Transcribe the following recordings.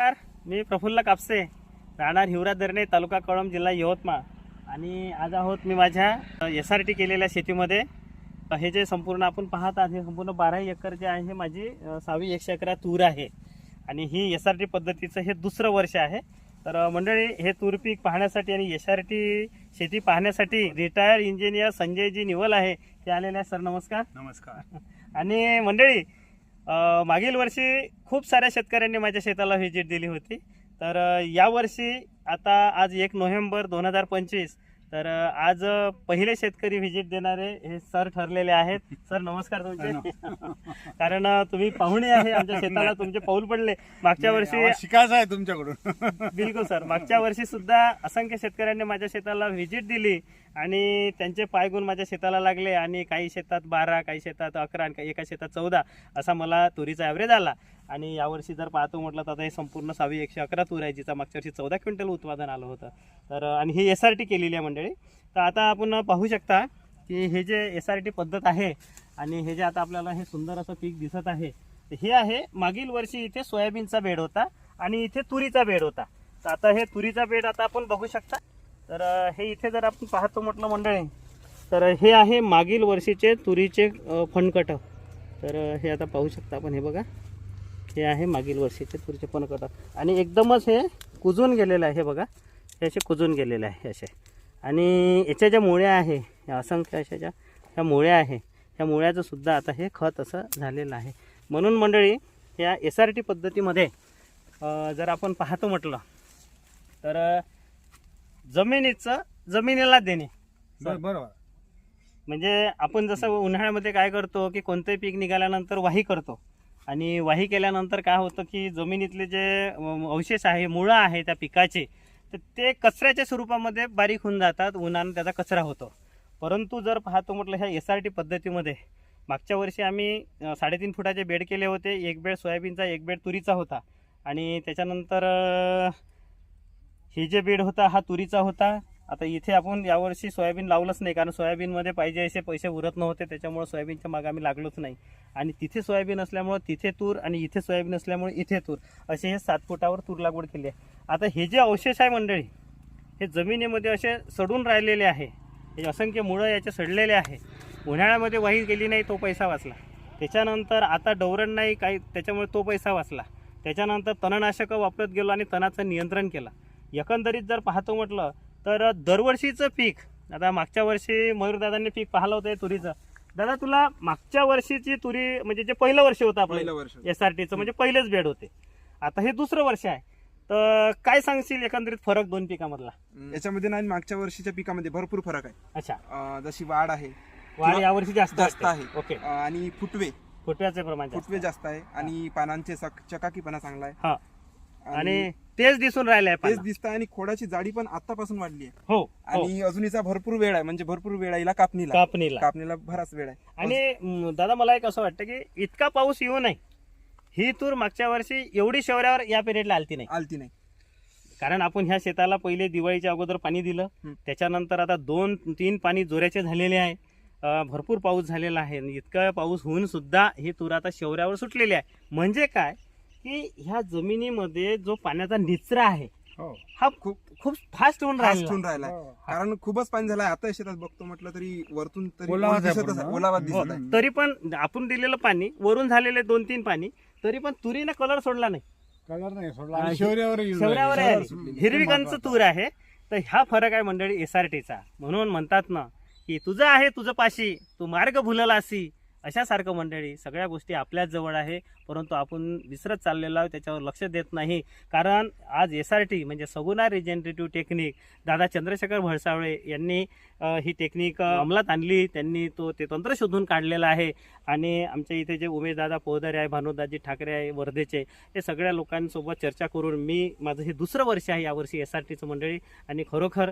नमस्कार. मी प्रफुल्ल कापसे. राहणार हिवरा दर्णे तालुका कळंब जिल्हा यवतमाळ. आणि आज आहोत मी माझ्या एस आर टी केलेल्या शेतीमध्ये. हे जे संपूर्ण आपण पाहत आहात हे संपूर्ण बारा एकर जे आहे हे माझी सहावी एकशे अकरा तूर आहे. आणि ही एस आर टी पद्धतीचं हे दुसरं वर्ष आहे. तर मंडळी हे तूर पीक पाहण्यासाठी आणि एस आर टी शेती पाहण्यासाठी रिटायर इंजिनियर संजयजी निवल आहे. ते आलेले आहे सर नमस्कार. नमस्कार. आणि मंडळी मागील वर्षी खूप साऱ्या शेतकऱ्यांनी माझ्या शेताला व्हिजिट दिली होती. तर यावर्षी आता आज एक नोव्हेंबर दोन हजार पंचवीस तर आज पहिले शेतकरी व्हिजिट देणारे हे सर ठरलेले आहेत. सर नमस्कार तुमचे. कारण तुम्ही पाहुणे आहे आमच्या शेताला तुमचे पाऊल पडले. मागच्या वर्षी शिकायचं आहे तुमच्याकडून. बिलकुल सर. मागच्या वर्षी सुद्धा असंख्य शेतकऱ्यांनी माझ्या शेताला व्हिजिट दिली. आणि त्यांचे पायगुण माझ्या शेताला लागले आणि काही शेतात बारा काही शेतात अकरा आणि काही एका शेतात चौदा असा मला तुरीचा ॲव्हरेज आला. आणि यावर्षी जर पाहतो म्हटलं तर आता हे संपूर्ण सहावी एकशे अकरा तूर आहे जिचा मागच्या वर्षी चौदा क्विंटल उत्पादन आलं होतं. तर आणि ही एस आर टी केलेली आहे मंडळी. तर आता आपण पाहू शकता की हे जे एस आर टी पद्धत आहे आणि हे जे आता आपल्याला हे सुंदर असं पीक दिसत आहे हे आहे मागील वर्षी इथे सोयाबीनचा बेड होता आणि इथे तुरीचा बेड होता. तर आता हे तुरीचा बेड आता आपण बघू शकता. तर हे इथे जर आपण पाहतो म्हटलं मंडळी तर हे आहे मागील वर्षीचे तुरीचे अं, फणकट. तर हे आता पाहू शकता आपण हे बघा. हे आहे मागील वर्षीचे तुरीचे फणकट. आणि एकदमच हे कुजून गेलेलं आहे हे बघा. हे असे कुजून गेलेले आहे असे. आणि याच्या ज्या मुळ्या आहे या असंख्य अशा ज्या ह्या मुळ्या आहे ह्या मुळ्याचं सुद्धा आता हे खत असं झालेलं आहे. म्हणून मंडळी या एस आर टी पद्धतीमध्ये जर आपण पाहतो म्हटलं तर जमिनीचं जमिनीला देणे. बर- बरोबर. म्हणजे आपण जसं उन्हाळ्यामध्ये काय करतो की कोणतंही पीक निघाल्यानंतर वाही करतो. आणि वाही केल्यानंतर काय होतं की जमिनीतले जे अवशेष आहे मुळं आहे त्या पिकाचे तर ते कचऱ्याच्या स्वरूपामध्ये बारीक होऊन जातात उन्हानं त्याचा कचरा होतो. परंतु जर पाहतो म्हटलं ह्या एस आर टी पद्धतीमध्ये मागच्या वर्षी आम्ही अं, साडेतीन फुटाचे बेड केले होते. एक बेड सोयाबीनचा एक बेड तुरीचा होता. आणि त्याच्यानंतर अं, हे जे बेड होता हा तुरीचा होता. आता इथे आपण यावर्षी सोयाबीन लावलंच नाही कारण सोयाबीनमध्ये पाहिजे असे पैसे उरत नव्हते त्याच्यामुळे सोयाबीनच्या मागे आम्ही लागलोच नाही. आणि तिथे सोयाबीन असल्यामुळं तिथे तूर आणि इथे सोयाबीन असल्यामुळे इथे तूर असे हे सात फुटावर तूर लागवड केली आहे. आता हे जे अवशेष आहे मंडळी हे जमिनीमध्ये असे सडून राहिलेले आहे. हे असंख्य मुळं याचे सडलेले आहे. उन्हाळ्यामध्ये वाही गेली नाही तो पैसा वाचला. त्याच्यानंतर आता डवरण नाही काही त्याच्यामुळे तो पैसा वाचला. त्याच्यानंतर तणनाशकं वापरत गेलो आणि तणाचं नियंत्रण केलं. एकंदरीत जर पाहतो म्हटलं तर दरवर्षीचं पीक आता मागच्या वर्षी मयूरदादांनी पीक पाहिलं होतं तुरीचं. दादा तुला मागच्या वर्षीची तुरी म्हणजे जे पहिलं वर्ष होतं पहिलं आपलं वर्ष एस आर टीचं म्हणजे पहिलेच बेड होते. आता हे दुसरं वर्ष आहे. तर काय सांगशील एकंदरीत फरक दोन पिकामधला? याच्यामध्ये नाही मागच्या वर्षीच्या पिकामध्ये भरपूर फरक आहे. अच्छा. जशी वाढ आहे. वाढ यावर्षी जास्त जास्त वाटते. आहे. ओके. आणि फुटवे. फुटव्याचे प्रमाण जास्त फुटवे जास्त आहे. आणि पानांचे चक- चकाकीपणा चांगला आहे. हा. आणि तेच दिसून राहिले आहे तेच. दिसत आणि खोडाची जाडी पण आतापासून वाढली आहे. हो हो. आणि अजूनचा भरपूर वेळ आहे. म्हणजे भरपूर वेळ आहे. कापणीला. कापणीला. कापणीला बराच वेळ आहे. आणि दादा मला एक असं वाटतं की इतका पाऊस येऊ नये. ही तूर मागच्या वर्षी एवढी शौर्यावर या पिरियडला आलती नाही. आलती नाही. कारण आपण ह्या शेताला पहिले दिवाळीच्या अगोदर पाणी दिलं. त्याच्यानंतर आता दोन तीन पाणी जोऱ्याचे झालेले आहे. भरपूर पाऊस झालेला आहे. इतका पाऊस होऊन सुद्धा ही तूर आता शौर्यावर सुटलेली आहे. म्हणजे काय? की ह्या जमिनीमध्ये जो पाण्याचा निचरा आहे हो. हा खूप खूप फास्ट होऊन फास्ट राहिला. होऊन राहिलाय हो. कारण खूपच पाणी झालंय आता शेतात बघतो म्हटलं तरी वरतून तरी. ओलावा हो, दिसत आहे. तरी पण आपण दिलेलं पाणी वरून झालेले दोन तीन पाणी तरी पण तुरीनं कलर सोडला नाही. कलर नाही सोडला. आणि शौर्यावर राहिली. आहे. हिरवीकांचं तूर आहे. तर हा फरक आहे मंडळी एस आर टीचा म्हणून म्हणतात ना की तुझं आहे तुझं पाशी. तू मार्ग भुललासी. अशासारखं मंडळी सगळ्या गोष्टी आपल्याच जवळ आहे परंतु आपण विसरत चाललेलो आहोत त्याच्यावर लक्ष देत नाही. कारण आज एस आर टी म्हणजे सगुना रिजेनरेटिव्ह टेक्निक दादा चंद्रशेखर भळसावळे यांनी ही टेक्निक अंमलात आणली. त्यांनी तो ते तंत्र शोधून काढलेलं आहे. आणि आमच्या इथे जे उमेशदादा पोहदारे आहे भानुदाजी ठाकरे आहे वर्धेचे हे सगळ्या लोकांसोबत चर्चा करून मी माझं हे दुसरं वर्ष आहे यावर्षी एस आर टीचं मंडळी. आणि खरोखर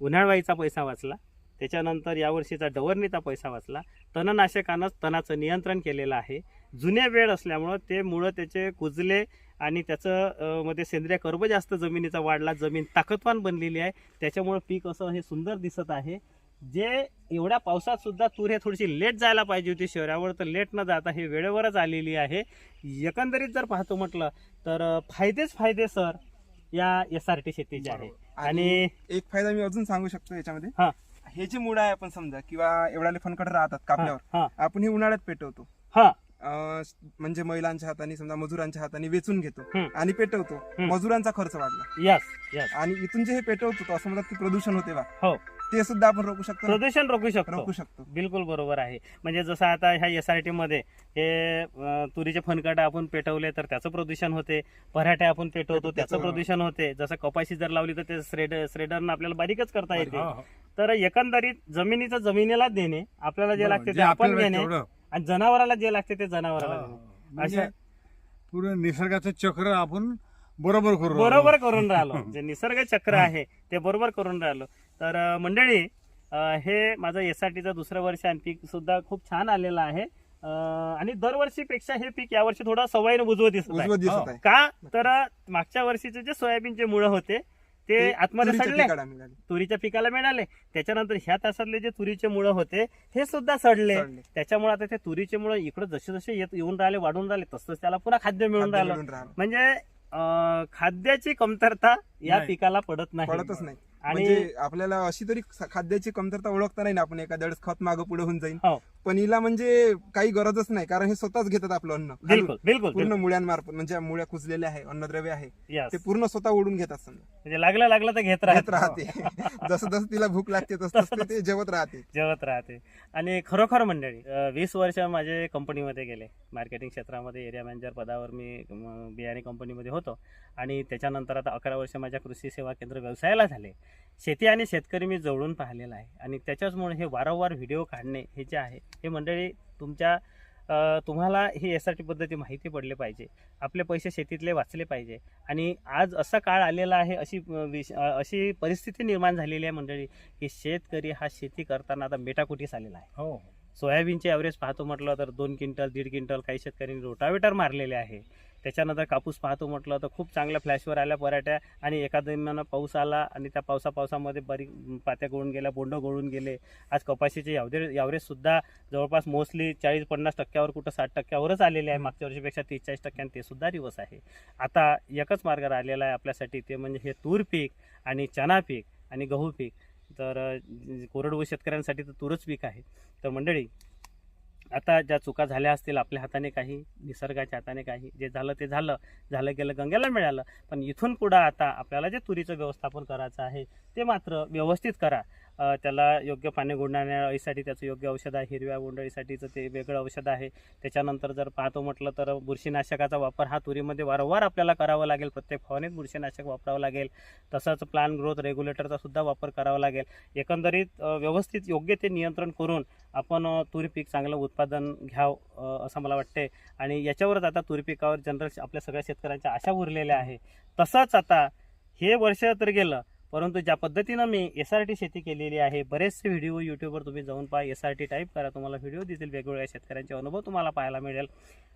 उन्हाळवाईचा पैसा वाचला. त्याच्यानंतर यावर्षीचा डवरणीचा पैसा वाचला. तणनाशकानं तणाचं नियंत्रण केलेलं आहे. जुन्या वेळ असल्यामुळं ते मुळं त्याचे कुजले आणि त्याचं मध्ये सेंद्रिय कर्ब जास्त जमिनीचा वाढला. जमीन ताकदवान बनलेली आहे. त्याच्यामुळं पीक असं हे सुंदर दिसत आहे. जे एवढ्या पावसात सुद्धा तूर हे थोडीशी लेट जायला पाहिजे होती शहरावर तर लेट न जाता हे वेळेवरच आलेली आहे. एकंदरीत जर पाहतो म्हटलं तर फायदेच फायदे सर या एस आर टी शेतीचे आहे. आणि एक फायदा मी अजून सांगू शकतो याच्यामध्ये. हा. हे जे मुळ आहे आपण समजा किंवा एवढ्याले फनकट राहतात कापल्यावर हा. आपण हे उन्हाळ्यात पेटवतो. हा. अं, म्हणजे महिलांच्या हाताने समजा मजुरांच्या हाताने वेचून घेतो हम्म. आणि पेटवतो. हम्म. मजुरांचा खर्च वाढला. यस यस आणि इथून जे हे पेटवतो तो असं म्हणतात की प्रदूषण होते बा. हो. ते सुद्धा आपण रोखू शकतो ना? प्रदूषण रोखू शकतो. रोखू शकतो. बिलकुल बरोबर आहे. म्हणजे जसं आता ह्या एस आर टी मध्ये हे अं, तुरीचे फनकाटा आपण पेटवले तर त्याचं प्रदूषण होते. पराठे आपण पेटवतो त्याचं त्याचं- प्रदूषण होते. जसं कपाशी जर लावली तर ते श्रेड श्रेडरनं आपल्याला बारीकच करता येते. हो, हो. तर एकंदरीत जमिनीचं जमिनीला देणे आपल्याला जे. लागते ते आपण घेणे. आणि जनावराला जे लागते ते जनावराला देणे म्हणजे अशा- पूर्ण निसर्गाचं चक्र आपण बरोबर करू. बरोबर करून राहिलो जे निसर्ग चक्र आहे ते बरोबर करून राहिलो तर मंडळी हे माझं एस आर टीचं दुसरं वर्ष आणि पीक सुद्धा खूप छान आलेलं आहे आणि दरवर्षीपेक्षा हे पीक यावर्षी थोडं सवयीनं उजवं दिसत हो. का तर मागच्या वर्षीचे जे सोयाबीनचे मुळं होते ते आतमध्ये सडले. तुरीच्या पिकाला मिळाले त्याच्यानंतर ह्या तासातले जे तुरीचे मुळं होते हे सुद्धा सडले. त्याच्यामुळे आता ते तुरीचे मुळं इकडे जसे जसे येत येऊन राहिले वाढून राहिले तसंच त्याला पुन्हा खाद्य मिळून राहिलं. म्हणजे खाद्याची कमतरता या. पिकाला पडत नाही पडतच नाही आणि म्हणजे आपल्याला अशी तरी खाद्याची कमतरता ओळखता नाही ना आपण एखाद्या वेळेस खत मागं पुढे होऊन जाईल हो. पण हिला म्हणजे काही गरजच नाही कारण हे स्वतःच घेतात आपलं अन्न. बिलकुल बिलकुल पूर्ण मुळ्यांमार्फत म्हणजे मुळ्या कुजलेल्या आहे अन्नद्रव्य आहे ते पूर्ण स्वतः ओढून घेतात समजा. म्हणजे लागलं लागलं तर घेत घेत राहत. राहते जसं जसं तिला भूक लागते तसं तसं ते जेवत राहते. जेवत राहते. आणि खरोखर मंडळी अं, वीस वर्ष माझे कंपनीमध्ये गेले. मार्केटिंग क्षेत्रामध्ये एरिया मॅनेजर पदावर मी अं, बियाणे कंपनीमध्ये होतो. आणि त्याच्यानंतर आता अकरा वर्ष माझ्या कृषी सेवा केंद्र व्यवसायाला झाले. शेती आणि शेतकरी मी जवळून पाहिलेला आहे. आणि त्याच्याचमुळे हे वारंवार व्हिडिओ काढणे हे जे आहे हे मंडळी तुमच्या तुम्हाला ही एस आर टी पद्धती माहिती पडले पाहिजे. आपले पैसे शेतीतले वाचले पाहिजे. आणि आज असा काळ आलेला आहे अशी विश- अशी परिस्थिती निर्माण झालेली आहे मंडळी की शेतकरी हा शेती करताना आता मेटाकुटीस आलेला आहे. हो. सोयाबीनचे ॲव्हरेज पाहतो म्हटलं तर दोन क्विंटल दीड क्विंटल काही शेतकऱ्यांनी रोटावेटर मारलेले आहे. त्याच्यानंतर कापूस पाहतो म्हटलं तर खूप चांगल्या फ्लॅशवर आल्या पराठ्या आणि एका दरम्यान पाऊस आला आणि त्या पावसा पावसामध्ये बारीक पात्या गळून गेल्या बोंड गळून गेले. आज कपाशीचे यावरे यावरेज सुद्धा जवळपास मोस्टली चाळीस पन्नास टक्क्यावर कुठं साठ टक्क्यावरच आलेले आहे. मागच्या वर्षीपेक्षा तीस चाळीस टक्क्याने ते सुद्धा रिवर्स आहे. आता एकच मार्ग राहिलेला आहे आपल्यासाठी ते म्हणजे हे तूर पीक आणि चना पीक आणि गहू पीक. तर अं, कोरडवाहू शेतकऱ्यांसाठी तर तूरच पीक आहे. तर मंडळी आता ज्या चुका झाल्या असतील आपल्या हाताने काही निसर्गाच्या हाताने काही जे झालं ते झालं झालं गेलं गंगेला मिळालं पण इथून पुढं आता आपल्याला जे तुरीचं व्यवस्थापन करायचं आहे ते मात्र व्यवस्थित करा. त्याला योग्य पाणी गुंडाळण्या अळीसाठी त्याचं योग्य औषध आहे हिरव्या गुंडळीसाठीचं ते वेगळं औषध आहे. त्याच्यानंतर जर पाहतो म्हटलं तर बुरशीनाशकाचा वापर हा तुरीमध्ये वारंवार आपल्याला करावा लागेल. प्रत्येक फवारणीत बुरशीनाशक वापरावं लागेल. तसंच प्लान ग्रोथ रेग्युलेटरचा सुद्धा वापर करावा लागेल. एकंदरीत व्यवस्थित योग्य ते नियंत्रण करून आपण तुरी पीक चांगलं उत्पादन घ्यावं असं मला वाटते आणि याच्यावरच आता तुरी पिकावर जनरल आपल्या सगळ्या शेतकऱ्यांच्या आशा उरलेल्या आहे. तसंच आता हे वर्ष तर गेलं परंतु ज्या पद्धतीनं मी एस आर टी शेती केलेली आहे बरेचसे व्हिडिओ यूट्यूबवर तुम्ही जाऊन पहा एस आर टी टाईप करा तुम्हाला व्हिडिओ दिसतील वेगवेगळ्या शेतकऱ्यांचे अनुभव तुम्हाला पाहायला मिळेल.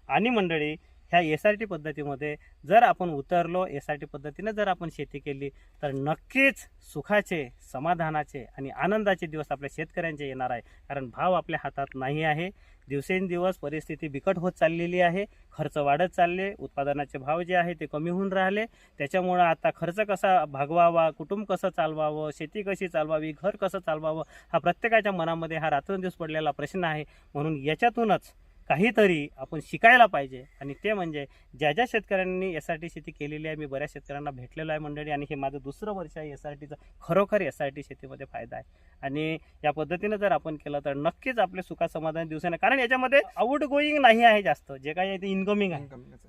आणि मंडळी ह्या एस आर टी पद्धतीमध्ये जर आपण उतरलो एस आर टी पद्धतीने जर आपण शेती केली तर नक्कीच सुखाचे समाधानाचे आणि आनंदाचे दिवस आपल्या शेतकऱ्यांचे येणार आहे. कारण भाव आपल्या हातात नाही आहे. दिवसेंदिवस परिस्थिती बिकट होत चाललेली आहे. खर्च वाढत चालले. उत्पादनाचे भाव जे आहे ते कमी होऊन राहिले. त्याच्यामुळं आता खर्च कसा भागवावा कुटुंब कसं चालवावं शेती कशी चालवावी घर कसं चालवावं हा प्रत्येकाच्या मनामध्ये हा रात्रंदिवस पडलेला प्रश्न आहे. म्हणून याच्यातूनच काहीतरी आपण शिकायला पाहिजे. आणि ते म्हणजे ज्या ज्या शेतकऱ्यांनी एस आर टी शेती केलेली आहे मी बऱ्याच शेतकऱ्यांना भेटलेलो आहे मंडळी आणि हे माझं दुसरं वर्ष आहे एस आर टीचं खरोखर एस आर टी शेतीमध्ये फायदा आहे. आणि या पद्धतीनं जर आपण केलं तर नक्कीच आपले सुखा समाधान दिवसाने कारण याच्यामध्ये आउट गोईंग नाही आहे जास्त. जे काही आहे ते इन्कमिंग आहे.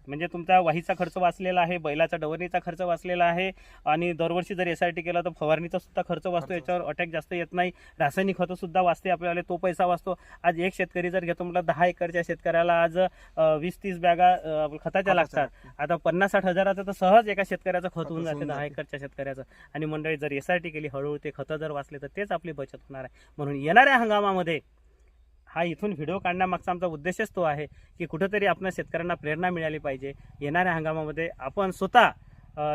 म्हणजे तुमचा वाहीचा खर्च वाचलेला आहे बैलाचा डवरणीचा खर्च वाचलेला आहे आणि दरवर्षी जर एस आय टी केला तर फवारणीचा सुद्धा खर्च वाचतो याच्यावर अटॅक जास्त येत नाही. रासायनिक खतं सुद्धा वाचते आपल्याला तो पैसा वाचतो. आज एक शेतकरी जर घेतो म्हटलं दहा एकरच्या शेतकऱ्याला आज वीस तीस बॅगा खताच्या लागतात. आता पन्नास साठ हजाराचं तर सहज एका शेतकऱ्याचं खत होऊन जाते दहा. एकरच्या शेतकऱ्याचं. आणि मंडळी जर एस आय टी केली हळूहळू ते खतं जर वाचले तर तेच आपली बचत होणार आहे. म्हणून येणाऱ्या हंगामामध्ये हा इथून व्हिडिओ काढण्यामागचा आमचा उद्देशच तो आहे की कुठंतरी आपल्या शेतकऱ्यांना प्रेरणा मिळाली पाहिजे. येणाऱ्या हंगामामध्ये आपण स्वतः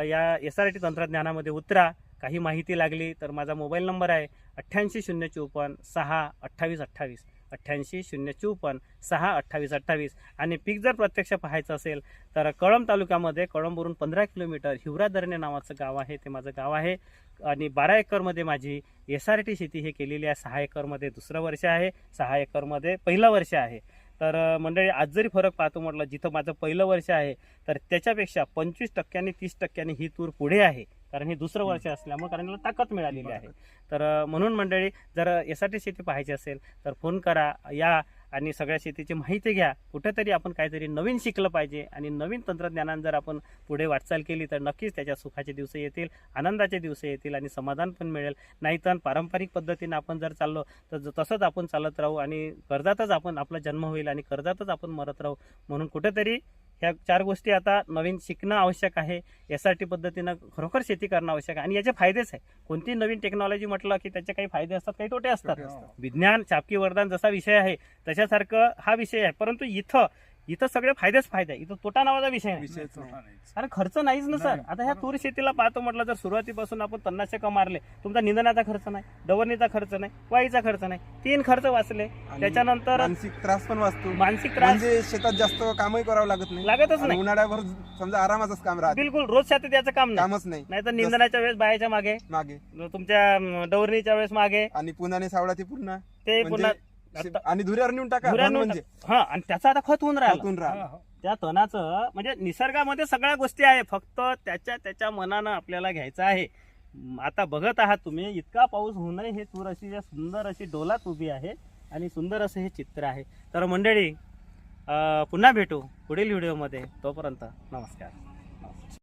या एस आर टी तंत्रज्ञानामध्ये उतरा. काही माहिती लागली तर माझा मोबाईल नंबर आहे अठ्ठ्याऐंशी शून्य चोपन्न सहा अठ्ठावीस अठ्ठावीस. अठ्ठ्याऐंशी शून्य चोपन्न सहा अठ्ठावीस अठ्ठावीस आणि पीक जर प्रत्यक्ष पाहायचं असेल तर कळंब तालुक्यामध्ये कळंबवरून पंधरा किलोमीटर हिवराधरणे नावाचं गाव आहे. ते माझं गाव आहे. आणि बारा एकरमध्ये माझी एस आर टी शेती हे केलेली आहे. सहा एकरमध्ये दुसरं वर्ष आहे. सहा एकरमध्ये पहिलं वर्ष आहे. तर मंडळी आज जरी फरक पाहतो म्हटलं जिथं माझं पहिलं वर्ष आहे तर त्याच्यापेक्षा पंचवीस टक्क्यांनी तीस टक्क्यांनी ही तूर पुढे आहे. कारण हे दुसरं वर्ष असल्यामुळे कारण याला ताकद मिळालेली आहे. तर म्हणून मंडळी जर एस आर टी शेती पाहायची असेल तर फोन करा या आणि सगळ्या शेतीची माहिती घ्या. कुठेतरी आपण काहीतरी नवीन शिकलं पाहिजे आणि नवीन तंत्रज्ञानानं जर आपण पुढे वाटचाल केली तर नक्कीच त्याच्या सुखाचे दिवस येतील आनंदाचे दिवस येतील आणि समाधान पण मिळेल. नाहीतर पारंपरिक पद्धतीने आपण जर चाललो तर तसंच आपण चालत राहू आणि कर्जातच आपण आपला जन्म होईल आणि कर्जातच आपण मरत राहू. म्हणून कुठेतरी ह्या चार गोष्टी आता नवीन शिकणं आवश्यक आहे. एस आर टी पद्धतीनं खरोखर शेती करणं आवश्यक आहे. आणि याचे फायदेच आहे. कोणती नवीन टेक्नॉलॉजी म्हटलं की त्याचे काही फायदे असतात काही तोटे असतात. विज्ञान चापकी वरदान जसा विषय आहे तशासारखं हा विषय आहे. परंतु इथं इथं सगळे फायदेच फायदे. इथं तोटा नावाचा विषय नाही. विषयच नाही. कारण खर्च नाहीच ना सर. आता ह्या तूर शेतीला पाहतो म्हटलं जर सुरुवातीपासून आपण तन्नाशक मारले तुमचा निंदनाचा खर्च नाही डवरणीचा खर्च नाही वाईचा खर्च नाही. तीन खर्च वाचले. आणि त्याच्यानंतर मानसिक त्रास पण वाचतो. मानसिक त्रास. म्हणजे शेतात जास्त कामही करावं लागत नाही. लागतच आणि नाही. उन्हाळ्याभर समजा आरामाचंच काम राहते. बिलकुल रोज शेतात याचं काम नाही. कामच नाही. नाही तर निंदनाच्या वेळेस बायाच्या मागे मागे. तुमच्या अं, डवरणीच्या वेळेस मागे. आणि पुन्हा सावळा ते पुन्हा. ते म्हणजे पुन्हा शे- आता- आणि धुऱ्यावर नेऊन टाका धुऱ्या धन नेऊन म्हणजे. टाक- हा आणि त्याचा आता खत होऊन राहिला. त्यातून राहा त्या तणाचं म्हणजे निसर्गामध्ये सगळ्या गोष्टी आहे फक्त त्याच्या त्याच्या मनानं आपल्याला घ्यायचं आहे. म, आता बघत आहात तुम्ही इतका पाऊस होऊनही हे तूर अशी सुंदर अशी डोलात उभी आहे आणि सुंदर असं हे चित्र आहे. तर मंडळी अं, पुन्हा भेटू पुढील व्हिडिओमध्ये. तोपर्यंत नमस्कार.